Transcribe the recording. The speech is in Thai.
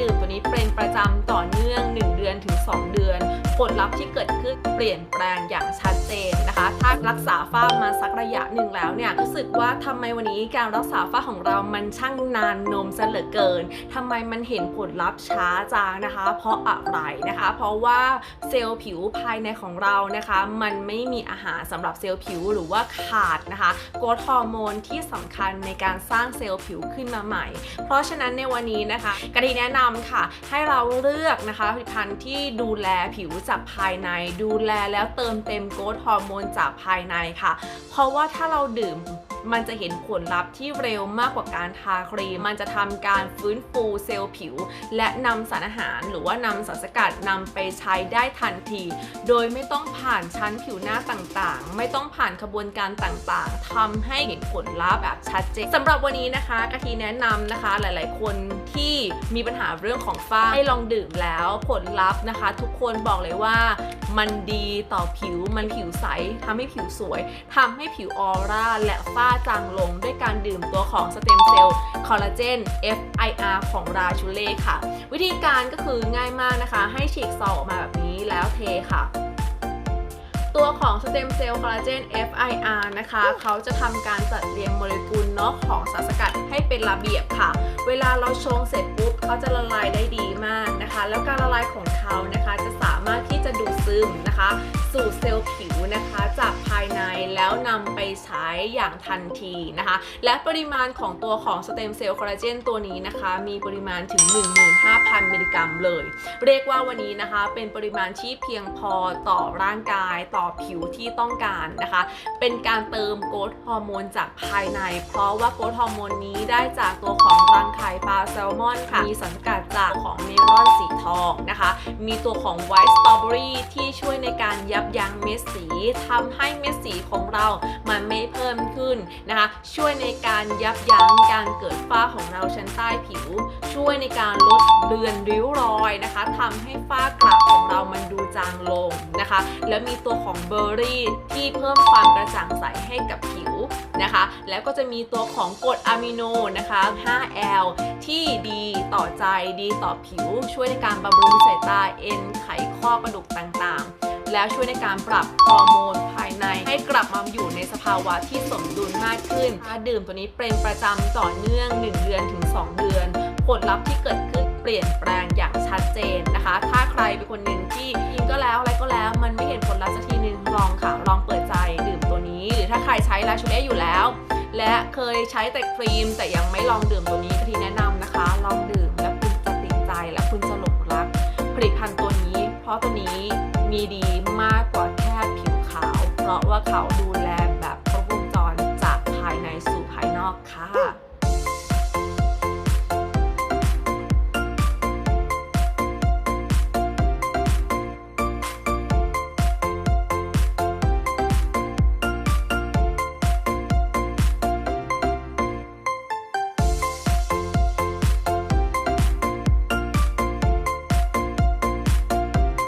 ดื่มตัวนี้เป็นประจำต่อเนื่อง 1 เดือนถึง 2 เดือน ผลลัพธ์ที่เกิดขึ้นเปลี่ยนแปลงอย่างชัดเจนารักษาฝ้ามาสักระยะหนึ่งแล้วเนี่ยรู้สึกว่าทำไมวันนี้การรักษาฝ้าของเรามันช่างนานนมซะเหลือเกินทำไมมันเห็นผลลัพธ์ช้าจังนะคะ เพราะอะไรนะคะ เพราะว่าเซลล์ผิวภายในของเรานะคะ มันไม่มีอาหารสำหรับเซลล์ผิวหรือว่าขาดนะคะโกรทฮอร์โมนที่สำคัญในการสร้างเซลล์ผิวขึ้นมาใหม่ เพราะฉะนั้นในวันนี้นะคะกะทิแนะนำค่ะ ให้เราเลือกนะคะผลิตภัณฑ์ที่ดูแลผิวจากภายในดูแลแล้วเติมเต็มโกรทฮอร์โมนจากภายในค่ะ เพราะว่าถ้าเราดื่ม มันจะเห็นผลลัพธ์ที่เร็วมากกว่าการทาครีม มันจะทำการฟื้นฟูเซลล์ผิว และนำสารอาหาร หรือว่านำสารสกัดนำไปใช้ได้ทันที โดยไม่ต้องผ่านชั้นผิวหน้าต่างๆ ไม่ต้องผ่านขบวนการต่างๆทำให้เห็นผลลัพธ์แบบชัดเจนสำหรับวันนี้นะคะกะทิแนะนำนะคะหลายๆ คนที่มีปัญหาเรื่องของฝ้าให้ลองดื่มแล้วผลลัพธ์นะคะ ทุกคนบอกเลยว่ามันดีต่อผิวมันผิวใสทำให้ผิวสวยทำให้ผิวออร่าและฝ้าจางลงด้วยการดื่มตัวของสเต็มเซลล์คอลลาเจน FIR ของราชูเล่ค่ะ วิธีการก็คือง่ายมากนะคะ ให้ฉีกซองออกมาแบบนี้แล้วเทค่ะตัวของสเต็มเซลล์คอลลาเจน FIR นะคะ เขาจะทำการจัดเรียงโมเลกุลเนาะของสารสกัดให้เป็นระเบียบค่ะ เวลาเราชงเสร็จปุ๊บเขาจะละลายได้ดีมากนะคะ แล้วการละลายของเขานะคะ จะสามารถที่จะดูดซึมนะคะ สู่เซลล์ผิว ใช้อย่างทันทีนะคะ และปริมาณของตัวของสเต็มเซลล์คอลลาเจนตัวนี้นะคะ มีปริมาณถึง 15,000 มิลลิกรัมเลย เรียกว่าวันนี้นะคะ เป็นปริมาณที่เพียงพอต่อร่างกายต่อผิวที่ต้องการนะคะ เป็นการเติมโกรทฮอร์โมนจากภายใน เพราะว่าโกรทฮอร์โมนนี้ได้จากตัวของรังไข่ปลาแซลมอนค่ะมีสารสกัดจากของเมลอนสีทองนะคะมีตัวของไวท์สตรอเบอรี่ที่ช่วยในการยับยั้งเม็ดสีทำให้เม็ดสีของเรามันไม่เพิ่มขึ้นนะคะ ช่วยในการยับยั้งการเกิดฝ้าของเราชั้นใต้ผิว ช่วยในการลดเลือนริ้วรอยนะคะทำให้ฝ้ากระของเรามันดูจางลงนะคะ แล้วมีตัวของเบอร์รี่ที่เพิ่มความกระจ่างใสให้กับผิวนะคะ แล้วก็จะมีตัวของกรดอะมิโนนะคะ 5L ที่ดีต่อใจดีต่อผิว ช่วยในการบำรุงสายตาเอ็นไขข้อกระดูกต่างๆ แล้วช่วยในการปรับฮอร์โมนภายในให้กลับมาอยู่ในสภาวะที่สมดุลมากขึ้นถ้าดื่มตัวนี้เป็นประจำต่อเนื่อง 1 เดือนถึง 2 เดือน ผลลัพธ์ที่เกิดขึ้นเปลี่ยนแปลงอย่างชัดเจนนะคะ ถ้าใครเป็นคนหนึ่งที่กินก็แล้วอะไรก็แล้วมันไม่เห็นผลลัพธ์สักทีนึงลองค่ะ ลองเปิดใจดื่มตัวนี้ หรือถ้าใครใช้ลาชูเล่อยู่แล้ว และเคยใช้แต่ครีมแต่ยังไม่ลองดื่มตัวนี้กะทิแนะนำนะคะ ลองดื่มแล้วคุณจะติดใจและ ราะตัวนี้มีดีมากกว่าแค่ผิวขาว เพราะว่าเขาดูแลแบบครบวงจรจากภายในสู่ภายนอกค่ะ